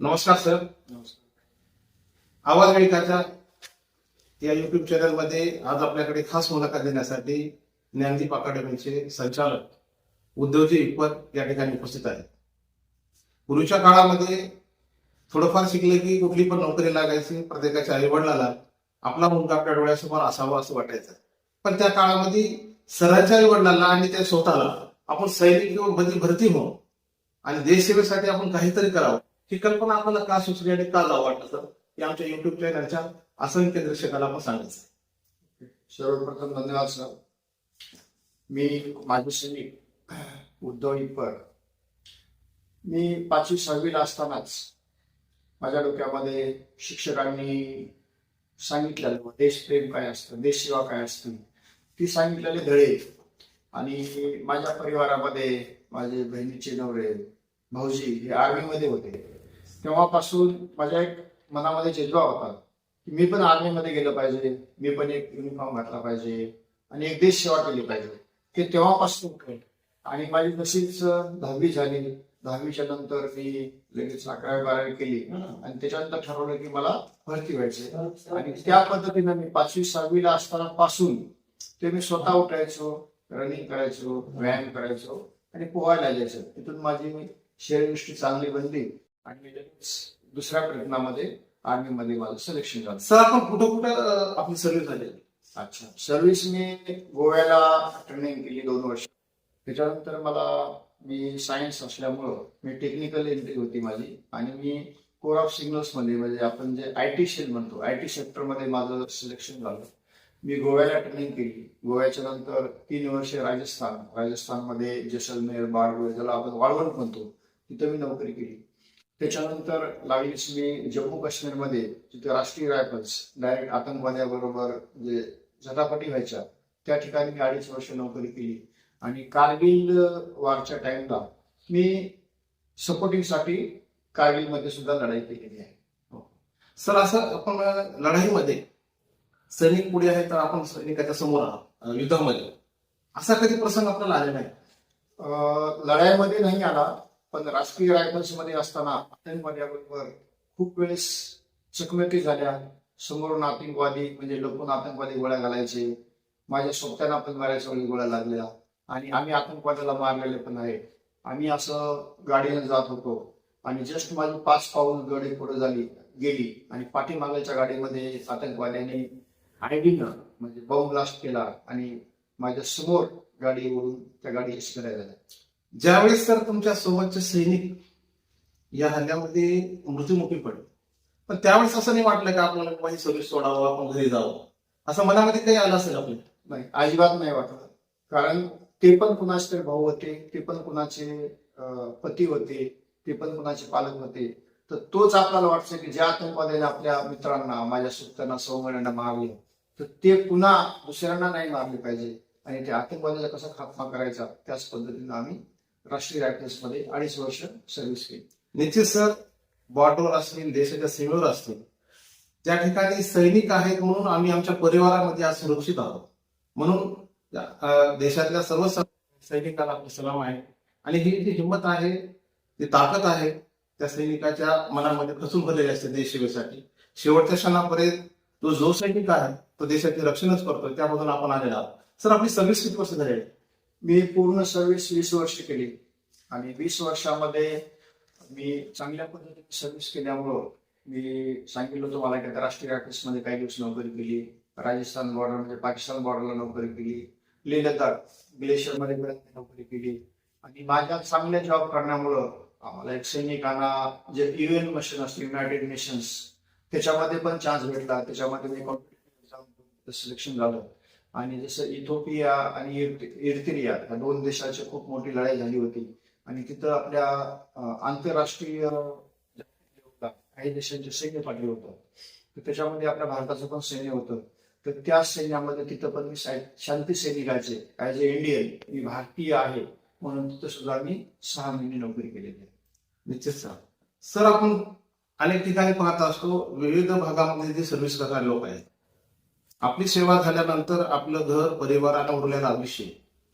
नमस्कार सर. आवाज वेळकाच्या या युट्यूब चॅनलमध्ये आज आपल्याकडे खास मुलाखत देण्यासाठी ज्ञानदीप अकादमीचे संचालक उद्धवजी इप्पर या ठिकाणी उपस्थित आहेत. पूर्वीच्या काळामध्ये थोडंफार शिकले की कुठली पण नोकरी लागायची प्रत्येकाच्या आईवडिलाला आपला मुलगा आपल्या डोळ्यासमोर असावा असं वाटायचं. पण त्या काळामध्ये सरांच्या आईवडिलांना आणि त्या स्वतःला आपण सैनिक किंवा भरती भरती होऊ आणि देशसेवेसाठी आपण काहीतरी करावं. ही कल्पना आपल्याला का सुचली आणि का जावं वाटतं सर हे आमच्या युट्यूब चॅनलच्या असंख्य दर्शकाला आपण सांगायचं सर्वप्रथम धन्यवाद सर मी माझे सैनिक उद्धव इपर मी पाचवी सहावीला असतानाच माझ्या डोक्यामध्ये शिक्षकांनी सांगितलेलं देशप्रेम काय असतं देशसेवा काय असते? ती सांगितलेले धडे. आणि माझ्या परिवारामध्ये माझे बहिणीचे नवरे भाऊजी हे आर्मीमध्ये होते. तेव्हापासून माझ्या एक मनामध्ये जज्बा होता की मी पण आर्मीमध्ये गेलं पाहिजे मी पण एक युनिफॉर्म घातला पाहिजे आणि एक देश सेवा केली पाहिजे. ते तेव्हापासून. आणि माझी तशीच दहावी झाली. दहावीच्या नंतर मी लगेच अकरावी बारावी केली. आणि त्याच्यानंतर ठरवलं की मला भरती व्हायचे. आणि त्या पद्धतीनं मी पाचवी सहावीला असताना पासून ते मी स्वतः उठायचो रनिंग करायचो व्यायाम करायचो आणि पोहायला जायचो. तिथून माझी शरीरदृष्टी चांगली बनली आणि दुसऱ्या प्रयत्नामध्ये आर्मीमध्ये माझं सिलेक्शन झालं. सर आपण कुठं कुठं आपली सर्व्हिस झाली अच्छा. सर्व्हिस मी गोव्याला ट्रेनिंग केली दोन वर्ष. त्याच्यानंतर मला मी सायन्स असल्यामुळं मी टेक्निकल एंट्री होती माझी आणि मी कोर ऑफ सिग्नल्समध्ये म्हणजे आपण जे आय टी सेल म्हणतो आय टी सेक्टरमध्ये माझं सिलेक्शन झालं. मी गोव्याला ट्रेनिंग केली. गोव्याच्या नंतर तीन वर्ष राजस्थान राजस्थानमध्ये जैसलमेर बारगोळ ज्याला आपण वाळवंट म्हणतो. तिथं मी नोकरी केली. त्याच्यानंतर लागलीच मी जम्मू काश्मीरमध्ये तिथे राष्ट्रीय रायफल्स डायरेक्ट आतंकवाद्याबरोबर जे झटापटी व्हायच्या त्या ठिकाणी मी अडीच वर्ष नोकरी केली. आणि कारगिल वारच्या टाइमला मी सपोर्टिंगसाठी कारगिलमध्ये सुद्धा लढाई केलेली आहे. हो. सर असं आपण लढाईमध्ये सैनिक पुढे आहे तर आपण सैनिकाच्या समोर आहात युद्धामध्ये. असा कधी प्रसंग आपल्याला आले नाही लढाईमध्ये नाही आला. पण राजकीय रायफल्समध्ये असताना आतंकवाद्याबरोबर खूप वेळेस चकमकी झाल्या. समोरून आतंकवादी म्हणजे लपून आतंकवादी गोळ्या घालायचे. माझ्या सोबत्यांना पण बऱ्याच वेळी गोळ्या लागल्या. आणि आम्ही आतंकवाद्याला मारलेले पण आहे आम्ही असं गाडीने जात होतो. आणि जस्ट माझी पाच पाऊल गडी पुढे झाली गेली. आणि पाठीमागच्या गाडीमध्ये आतंकवाद्यांनी आयडीनं म्हणजे बॉम्ब ब्लास्ट केला. आणि माझ्यासमोर गाडीवरून त्या गाडी एक्सपायर झाल्या ज्यावेळेस सर तुमच्या सोबतचे सैनिक या हल्ल्यामध्ये मृत्युमुखी पडले पण त्यावेळेस असं नाही वाटलं की आपल्याला माझी सर्व्हिस सोडावं आपण घरी जावं? असं मनामध्ये काही आलं असेल आपल्या? नाही अजिबात नाही वाटलं. कारण ते पण कुणाचे तरी भाऊ होते ते पण कुणाचे पती होते ते पण कुणाचे पालक होते. तर तोच आपल्याला वाटतं की ज्या आतंकवाद्याने आपल्या मित्रांना माझ्या सुप्तांना सौमर्यांना मारले तर ते पुन्हा दुसऱ्यांना नाही मारले पाहिजे. आणि त्या आतंकवाद्याचा कसा खात्मा करायचा? त्याच पद्धतीनं आम्ही राष्ट्रीय रायफल्समध्ये अडीच वर्ष सर्व्हिस केली. निश्चित सर बॉर्डरवर असतील देशाच्या सीमेवर असतील त्या ठिकाणी सैनिक आहेत म्हणून आम्ही आमच्या परिवारामध्ये आज सुरक्षित आहोत. म्हणून देशातल्या सर्व स- सैनिकांना आपला सलाम आहे. आणि ही जी हिंमत आहे जी ताकद आहे त्या सैनिकाच्या मनामध्ये खसून भरलेली असते देश सेवेसाठी शेवटच्या क्षणापर्यंत तो जो सैनिक आहे तो देशाचे रक्षणच करतोय त्यामधून आपण आलेला आहोत. सर आपली सर्व्हिस किती वर्ष झाली आहे? मी पूर्ण सर्व्हिस वीस वर्ष केली. आणि वीस वर्षामध्ये मी चांगल्या पद्धतीने सर्व्हिस केल्यामुळं मी सांगितलं होतं मला की राष्ट्रीयमध्ये काही दिवस नोकरी केली. राजस्थान बॉर्डर म्हणजे पाकिस्तान बॉर्डरला नोकरी केली. लेह लडाख ग्लेशियरमध्ये नोकरी केली. आणि माझ्या चांगल्या जॉब करण्यामुळं आम्हाला एक सैनिकांना जे युएन मशीन असते युनायटेड नेशन्स त्याच्यामध्ये पण चान्स भेटला. त्याच्यामध्ये मी सिलेक्शन झालं. आणि जसं इथोपिया आणि इर्त- इरित्रिया या दोन देशाची खूप मोठी लढाई झाली होती. आणि तिथं आपल्या आंतरराष्ट्रीय होता. काही देशांचे सैन्य पाठवलं होतं. तर त्याच्यामध्ये आपल्या भारताचं पण सैन्य होतं. तर त्या सैन्यामध्ये तिथं पण मी शांती सैनिकाचे ऍज ए इंडियन मी भारतीय आहे. म्हणून तिथं सुद्धा मी सहा महिने नोकरी केलेली आहे. निश्चित सर. सर आपण अनेक ठिकाणी पाहत असतो विविध भागामध्ये जे सर्व्हिस करणारे लोक आहेत. आपली सेवा झाल्यानंतर आपलं घर परिवार उरलेलं आयुष्य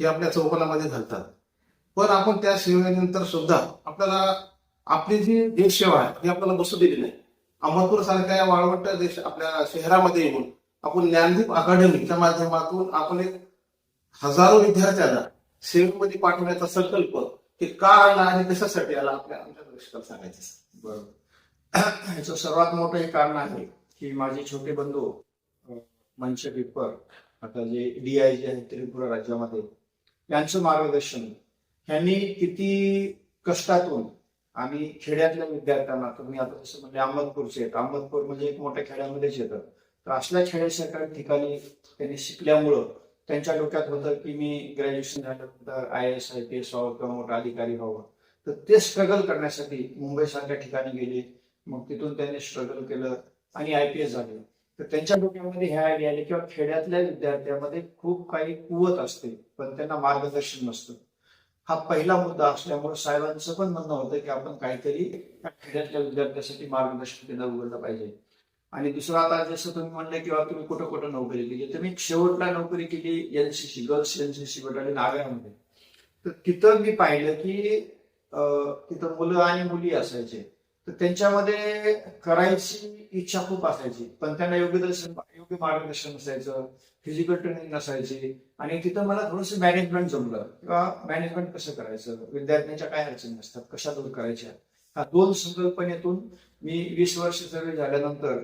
हे आपल्या चौकोनामध्ये घालतात. पण आपण त्या सेवेनंतर सुद्धा आपल्याला आपली जी देश सेवा आहे ही आपल्याला बसू दिली नाही. अहमदपूर सारख्या या वाळवंट देश आपल्या शहरामध्ये येऊन आपण ज्ञानदीप अकादमीच्या माध्यमातून आपण एक हजारो विद्यार्थ्यांना सेवेमध्ये पाठवण्याचा संकल्प हे का आला आणि कशासाठी आला आपल्या आमच्या दृष्टीला सांगायचं. बरोबर. याचं सर्वात मोठं हे कारण आहे की माझे छोटे बंधू अं, पेपर आता जे डी आय जे आहेत त्रिपुरा राज्यामध्ये यांचं मार्गदर्शन. यांनी किती कष्टातून आणि खेड्यातल्या विद्यार्थ्यांना तुम्ही आता जसं म्हणजे अहमदपूरचे आहेत. अहमदपूर म्हणजे एक मोठ्या खेड्यामध्येच येतं. तर असल्या खेड्यासारख्या ठिकाणी त्यांनी शिकल्यामुळं त्यांच्या डोक्यात होतं की मी ग्रॅज्युएशन झाल्यानंतर I S I P S व्हावं किंवा मोठा अधिकारी व्हावं. तर ते स्ट्रगल करण्यासाठी मुंबईसारख्या ठिकाणी गेले. मग तिथून त्यांनी स्ट्रगल केलं आणि आय पी एस झाले. तर त्यांच्या डोक्यामध्ये ह्या आयडिया आली किंवा खेड्यातल्या विद्यार्थ्यांमध्ये खूप काही कुवत असते पण त्यांना मार्गदर्शन नसतं. हा पहिला मुद्दा असल्यामुळे साहेबांचं पण म्हणणं होतं की आपण काहीतरी त्या खेड्यातल्या विद्यार्थ्यासाठी मार्गदर्शन केंद्र उघडलं पाहिजे. आणि दुसरं आता जसं तुम्ही म्हणलं किंवा तुम्ही कुठं कुठं नोकरी केली तर मी शेवटला नोकरी केली एनसीसी गर्ल्स एनसीसी बटालियन आग्र्यामध्ये तर तिथं मी पाहिलं की तिथं मुलं आणि मुली असायचे. तर त्यांच्यामध्ये करायची इच्छा खूप असायची. पण त्यांना योग्य दर्शन योग्य मार्गदर्शन नसायचं फिजिकल ट्रेनिंग नसायची. आणि तिथं मला थोडंसं मॅनेजमेंट जमलं. किंवा मॅनेजमेंट कसं करायचं? विद्यार्थ्यांच्या काय अडचणी असतात? कशा दूर करायच्या? हा दोन संकल्पनेतून मी वीस वर्ष जरी झाल्यानंतर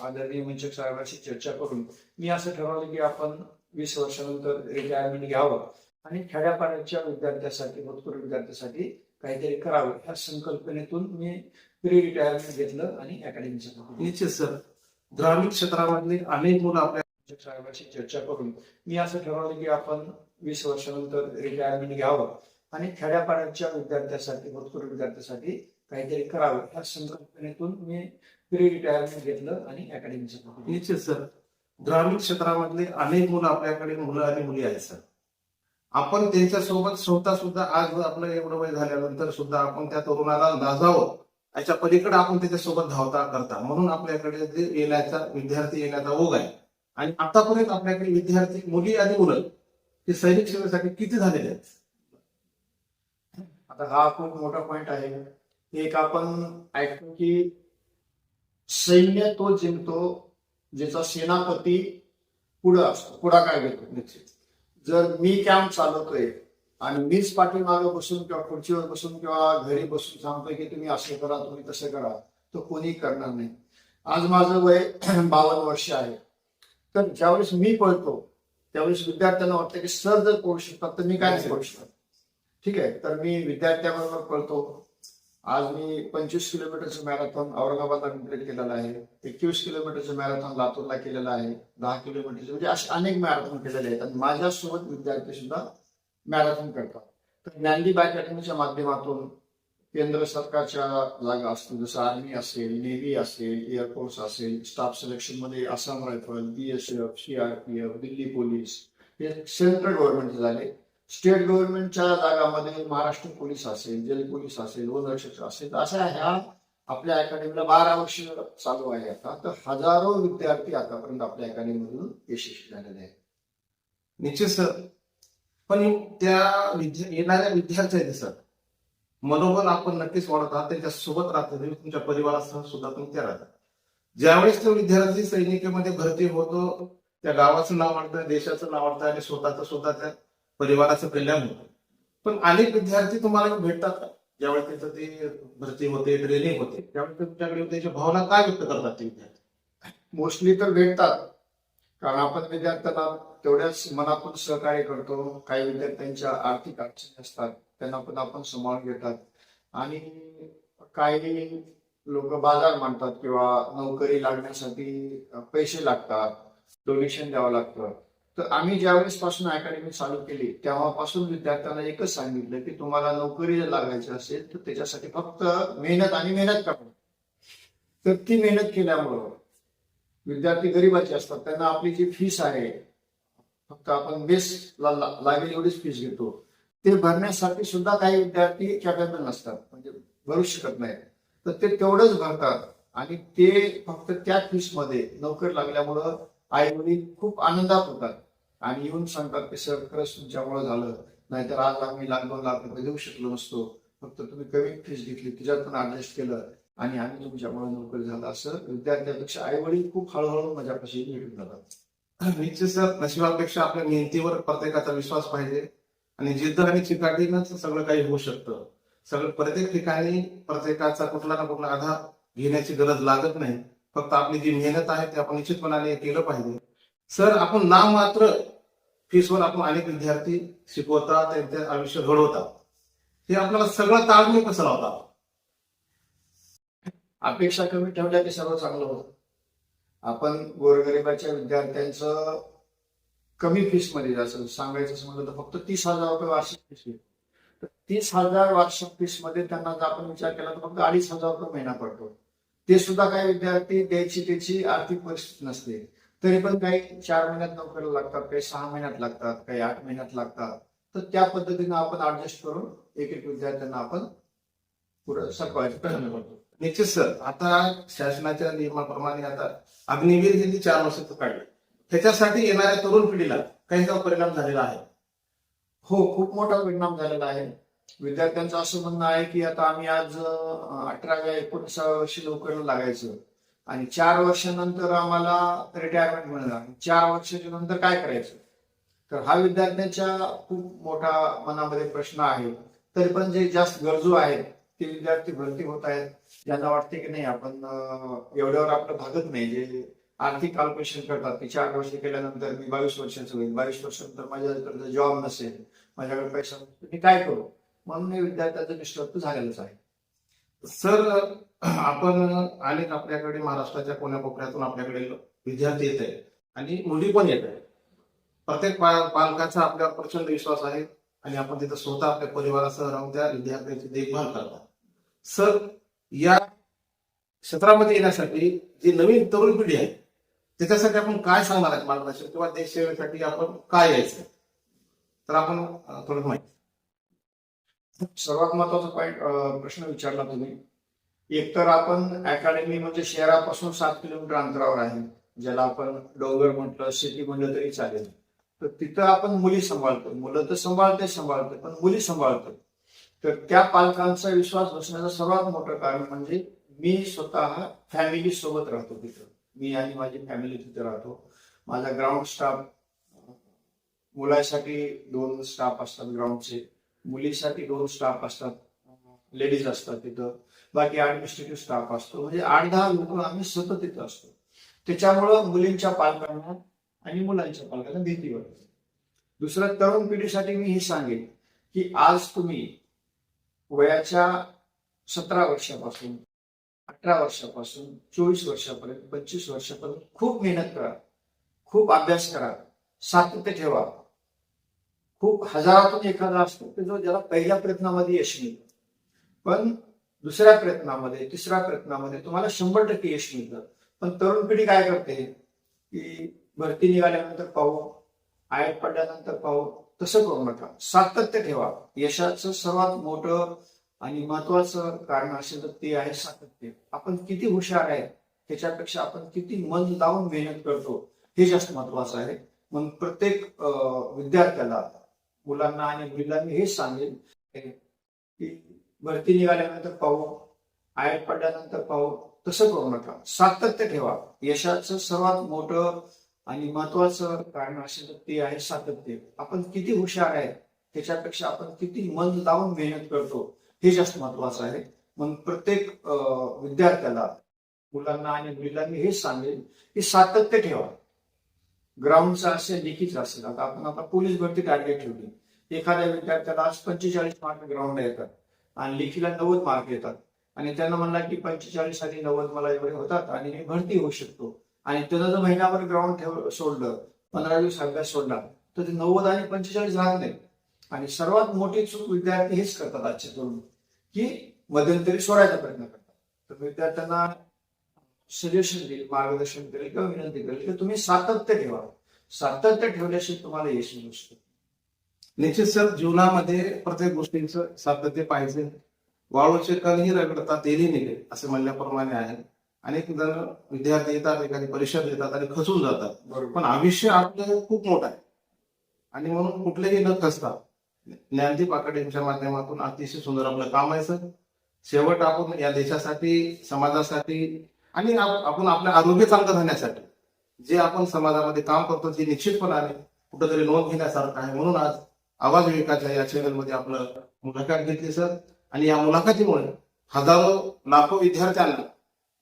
आदरणीय मंचक साहेबांशी चर्चा करून मी असं ठरवलं की आपण वीस वर्षानंतर रिटायरमेंट घ्यावं. आणि खेड्यापाड्याच्या विद्यार्थ्यासाठी भूतपूर्व विद्यार्थ्यासाठी काहीतरी करावं. ह्या संकल्पनेतून मी प्री रिटायरमेंट घेतलं आणि अकॅडमीचं निश्चित सर ग्रामीण क्षेत्रामधले अनेक मुलं आपल्या साहेबांशी चर्चा करून मी असं ठरवलं की आपण वीस वर्षानंतर रिटायरमेंट घ्यावं आणि खेड्यापाड्याच्या विद्यार्थ्यासाठी भूतपूर्व विद्यार्थ्यासाठी काहीतरी करावं. ह्या संकल्पनेतून मी प्री रिटायरमेंट घेतलं आणि अकॅडमीचं निश्चित सर ग्रामीण क्षेत्रामधले अनेक मुलं आपल्याकडे मुलं आणि मुली आहेत सर आपण त्यांच्यासोबत स्वतः सुद्धा आज आपलं एवढं वय झाल्यानंतर सुद्धा आपण त्या तरुणाला लाजावं. याच्या पलीकडे आपण त्याच्यासोबत धावता करता म्हणून आपल्याकडे जे येण्याचा विद्यार्थी येण्याचा ओघ आहे. आणि आतापर्यंत आपल्याकडे विद्यार्थी मुली आणि मुलं हे सैनिक सेवेसाठी किती झालेले आहेत? आता हा खूप मोठा पॉइंट आहे. एक आपण ऐकतो की सैन्य तो जिंकतो ज्याचा सेनापती पुढं असतो पुढाकार घेतो निश्चित. जर मी कॅम्प चालवतोय आणि मीच पाठीमागं बसून किंवा खुर्चीवर बसून किंवा घरी बसून सांगतोय की तुम्ही असं करा तुम्ही तसं करा. तो कोणी करणार नाही. आज माझं वय बावन्न वर्ष आहे. तर ज्यावेळेस मी पळतो त्यावेळेस विद्यार्थ्यांना वाटतं की सर जर पळू शकतात तर मी काय नाही पळू शकत. ठीक आहे? तर मी विद्यार्थ्यांबरोबर पळतो. आज मी पंचवीस किलोमीटरचं मॅरेथॉन औरंगाबादला कंप्लीट केलेलं आहे. एकवीस किलोमीटरचं मॅरेथॉन लातूरला केलेलं आहे. दहा किलोमीटरचं म्हणजे असे अनेक मॅरेथॉन केलेले आहेत. आणि माझ्यासोबत विद्यार्थी सुद्धा मॅरेथॉन करतात. तर ज्ञानदीप अकॅडमीच्या माध्यमातून केंद्र सरकारच्या जागा असतील जसं आर्मी असेल नेव्ही असेल एअरफोर्स असेल staff सिलेक्शनमध्ये Assam rifle BSF CRPF Delhi police हे सेंट्रल गव्हर्नमेंट झाले. स्टेट गव्हर्नमेंटच्या जागामध्ये महाराष्ट्र पोलीस असेल जेल पोलीस असेल वनरक्षक असेल अशा ह्या आपल्या अकॅडमीला बारा वर्ष चालू आहे आता. तर हजारो विद्यार्थी आतापर्यंत आपल्या अकॅडमीमधून यशस्वी झालेले आहेत. निश्चित सर. पण त्या येणाऱ्या विद्यार्थ्या सर. मनोबल आपण नक्कीच वाढवता त्यांच्यासोबत राहता तुम्ही तुमच्या परिवारासह सुद्धा तुम्ही त्या राहता ज्यावेळेस तो विद्यार्थी सैनिकेमध्ये भरती होतो त्या गावाचं नाव वाढतं देशाचं नाव वाढतं आणि स्वतःचं सुद्धा त्या परिवाराचं कल्याण होतं. पण अनेक विद्यार्थी तुम्हाला भेटतात ज्यावेळेस त्यांचं ते भरती होते ट्रेनिंग होते त्यावेळेस तुमच्याकडे त्यांच्या भावना काय व्यक्त करतात ते विद्यार्थी? मोस्टली तर भेटतात. कारण आपण विद्यार्थ्यांना तेवढ्याच मनातून सहकार्य करतो. काही विद्यार्थ्यांच्या आर्थिक अडचणी असतात त्यांना पण आपण सांभाळून घेतात. आणि काही लोक बाजार मांडतात किंवा नोकरी लागण्यासाठी पैसे लागतात डोनेशन द्यावं लागतं. तर आम्ही ज्यावेळेस पासून अकॅडमी चालू केली तेव्हापासून विद्यार्थ्यांना एकच सांगितलं की तुम्हाला नोकरी जर लागायची असेल तर त्याच्यासाठी फक्त मेहनत आणि मेहनत करा. तर ती मेहनत केल्यामुळं विद्यार्थी गरीबाचे असतात त्यांना आपली जी फीस आहे फक्त आपण बेस लागेल एवढीच फीस घेतो. ते भरण्यासाठी सुद्धा काही विद्यार्थी कॅपेबल नसतात म्हणजे भरू शकत नाही. तर ते तेवढंच भरतात आणि ते फक्त त्या फीसमध्ये नोकरी लागल्यामुळं आई वडील खूप आनंदात होतात आणि येऊन सांगतात की सर खरंच तुमच्यामुळे झालं. नाहीतर आज आम्ही लाख दोन लाख रुपये देऊ शकलो नसतो. फक्त तुम्ही कमी फीस घेतली तिच्यात पण ऍडजस्ट केलं. आणि आम्ही तुमच्यामुळे नोकरी झाला असं. विद्यार्थ्यापेक्षा आई वडील खूप हळूहळू माझ्यापाशी निघून जातात निश्चित सर नशिबापेक्षा आपल्या मेहनतीवर प्रत्येकाचा विश्वास पाहिजे. आणि जिद्द आणि चिकाटीनंच सगळं काही होऊ शकतं. सगळं प्रत्येक ठिकाणी प्रत्येकाचा कुठला ना कुठला आधार घेण्याची गरज लागत नाही. फक्त आपली जी मेहनत आहे ते आपण निश्चितपणाने केलं पाहिजे. सर आपण नाम मात्र फीसवर आपण अनेक विद्यार्थी शिकवतात त्यांचे आयुष्य घडवतात. हे आपल्याला सगळं ताळमेळ कसं लावतात? अपेक्षा कमी ठेवल्या की सर्व चांगलं होतं. आपण गोरगरिबाच्या विद्यार्थ्यांचं कमी फीसमध्ये जायचं सांगायचं म्हणलं तर फक्त तीस हजार रुपये वार्षिक फीस घेतो तर तीस हजार वार्षिक फीसमध्ये त्यांना जर आपण विचार केला तर फक्त अडीच हजार रुपये महिना पडतो. ते सुद्धा काही विद्यार्थी द्यायची त्याची आर्थिक परिस्थिती नसते. तरी पण काही चार महिन्यात नोकरीला लागतात काही सहा महिन्यात लागतात काही आठ महिन्यात लागतात. तर त्या पद्धतीनं आपण ऍडजस्ट करून एक एक विद्यार्थ्यांना आपण पुढे सरकवायचा प्रयत्न करतो निश्चित सर आता शासनाच्या नियमाप्रमाणे आता अग्निवीर हे चार वर्षाचं काढलं. त्याच्यासाठी येणाऱ्या तरुण पिढीला काही परिणाम झालेला आहे? हो खूप मोठा परिणाम झालेला आहे. विद्यार्थ्यांचं असं म्हणणं आहे की आता आम्ही आज अठराव्या एकोणीसाव्या वर्षी नोकरीला लागायचं. आणि चार वर्षानंतर आम्हाला रिटायरमेंट मिळणार. चार वर्षाच्या नंतर काय करायचं? तर हा विद्यार्थ्यांच्या खूप मोठा मनामध्ये प्रश्न आहे. तरी पण जे जास्त गरजू आहेत ते विद्यार्थी भरती होत आहेत. ज्यांना वाटते की नाही आपण एवढ्यावर आपलं भागत नाही. जे आर्थिक कॅल्क्युलेशन करतात की चार वर्ष केल्यानंतर मी बावीस वर्षाचं होईल. बावीस वर्षानंतर माझ्याकडे जॉब नसेल माझ्याकडे पैसा नसेल मी काय करू? म्हणून हे विद्यार्थ्याचं निष्ठत्व झालेलंच आहे. सर आपण अनेक आपल्याकडे महाराष्ट्राच्या कोण्याकोपऱ्यातून आपल्याकडे विद्यार्थी येत आहेत आणि मुली पण येत आहेत. प्रत्येक पालकाचा आपल्यावर प्रचंड विश्वास आहे आणि आपण तिथं स्वतः आपल्या परिवारासह राहून त्या विद्यार्थ्यांची देखभाल करतात. सर या क्षेत्रामध्ये येण्यासाठी जी नवीन तरुण पिढी आहे त्याच्यासाठी आपण काय सांगणार आहे मार्गदर्शन किंवा देश सेवेसाठी आपण काय यायचं? तर आपण थोडं माहिती. सर्वात महत्त्वाचा पॉईंट प्रश्न विचारला तुम्ही. एकतर आपण अकॅडमी म्हणजे शहरापासून सात किलोमीटर अंतरावर आहे ज्याला आपण डोंगर म्हटलं शेती म्हणलं तरी चालेल. तर तिथं आपण मुली सांभाळतो. मुलं तर सांभाळते सांभाळते पण मुली सांभाळतो तर त्या पालकांचा विश्वास बसण्याचं सर्वात मोठं कारण म्हणजे मी स्वतः फॅमिली सोबत राहतो तिथं. मी आणि माझी फॅमिली तिथे राहतो. माझा ग्राउंड स्टाफ मुलासाठी दोन स्टाफ असतात ग्राउंडचे मुलीसाठी दोन स्टाफ असतात. लेडीज असतात तिथं. बाकी ऍडमिनिस्ट्रेटिव्ह स्टाफ असतो. म्हणजे आठ दहा लोक आम्ही सतत तिथं असतो. त्याच्यामुळं मुलींच्या पालकांना आणि मुलांच्या पालकांना भीती वाटते. दुसऱ्या तरुण पिढीसाठी मी हे सांगेन की आज तुम्ही वयाच्या सतरा वर्षापासून अठरा वर्षापासून चोवीस वर्षापर्यंत पंचवीस वर्षापर्यंत खूप मेहनत करा. खूप अभ्यास करा. सातत्य ठेवा. खूप हजारातून एखादा असतो की जो ज्याला पहिल्या प्रयत्नामध्ये यश मिळतं. पण दुसऱ्या प्रयत्नामध्ये तिसऱ्या प्रयत्नामध्ये तुम्हाला शंभर टक्के यश मिळतं. पण तरुण पिढी काय करते? की भरती निघाल्यानंतर पाहू आयत पडल्यानंतर पाहू तसं करू नका. सातत्य ठेवा. यशाचं सर्वात मोठं आणि महत्वाचं कारण असेल तर ते आहे सातत्य. आपण किती हुशार आहे त्याच्यापेक्षा आपण किती मन लावून मेहनत करतो हे जास्त महत्वाचं आहे. मग प्रत्येक विद्यार्थ्याला मुलांना आणि मुलांनी हेच सांगेल की भरती निघाल्यानंतर पाहू आयत पडल्यानंतर पाहू तसं करू नका. सातत्य ठेवा. यशाचं सर्वात मोठं आणि महत्वाचं कारण असेल तर ते आहे सातत्य. आपण किती हुशार आहे त्याच्यापेक्षा आपण किती मन लावून मेहनत करतो हे जास्त महत्वाचं आहे. मग प्रत्येक विद्यार्थ्याला मुलांना आणि मुलांनी हेच सांगेल की सातत्य ठेवा. ग्राउंडचा असेल लिखीचं असेल. आता आपण आता पोलीस भरती टार्गेट ठेवली. एखाद्या विद्यार्थ्याला आज पंचेचाळीस मार्क ग्राउंड येतात आणि लिखीला नव्वद मार्क येतात. आणि त्यांना म्हणला की पंचेचाळीस आणि नव्वद मला एवढे होतात आणि मी भरती होऊ शकतो. आणि त्यानं जर महिनाभर ग्राउंड ठेव सोडलं पंधरा दिवस अभ्यास सोडला तर ते नव्वद आणि पंचेचाळीस राहत नाही आणि सर्वात मोठी चूक विद्यार्थी हेच करतात आजच्या तरुण की मध्यंतरी सोडायचा प्रयत्न करतात. तर विद्यार्थ्यांना सजेशन देईल मार्गदर्शन करेल किंवा विनंती करेल की तुम्ही सातत्य ठेवा. सातत्य ठेवल्याशिवाय तुम्हाला यश मिळू शकतो निश्चित सर जीवनामध्ये प्रत्येक गोष्टींचं सातत्य पाहिजे. वाळूचे कणही रगडता तेली निघेल असे म्हणल्याप्रमाणे आहे. अनेक जण विद्यार्थी येतात एखादी परीक्षा देतात आणि खचून जातात. पण आयुष्य आपलं खूप मोठं आहे. आणि म्हणून कुठलेही न खचता ज्ञानदीप अकॅडमीच्या माध्यमातून अतिशय सुंदर आपलं काम आहे सर. शेवट आपण या देशासाठी समाजासाठी आणि आप- आपण आपलं आरोग्य चांगलं राहण्यासाठी जे आपण समाजामध्ये काम करतो ते निश्चितपणाने कुठंतरी नोंद घेण्यासारखं आहे. म्हणून आज आवाज विवेकाच्या या चॅनलमध्ये आपलं मुलाखत घेतली सर. आणि या मुलाखतीमुळे हजारो लाखो विद्यार्थ्यांना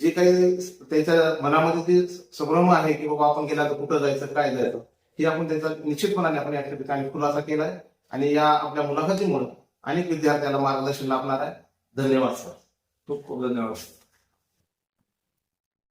जे काही त्याच्या मनामध्ये जे संभ्रम आहे की बाबा आपण गेला तर कुठं जायचं काय जायचं हे आपण त्याचा निश्चितपणाने आपण या ठिकाणी खुलासा केलाय. आणि या आपल्या मुलाखतीमुळे अनेक विद्यार्थ्यांना मार्गदर्शन लाभणार आहे. धन्यवाद सर. खूप खूप धन्यवाद.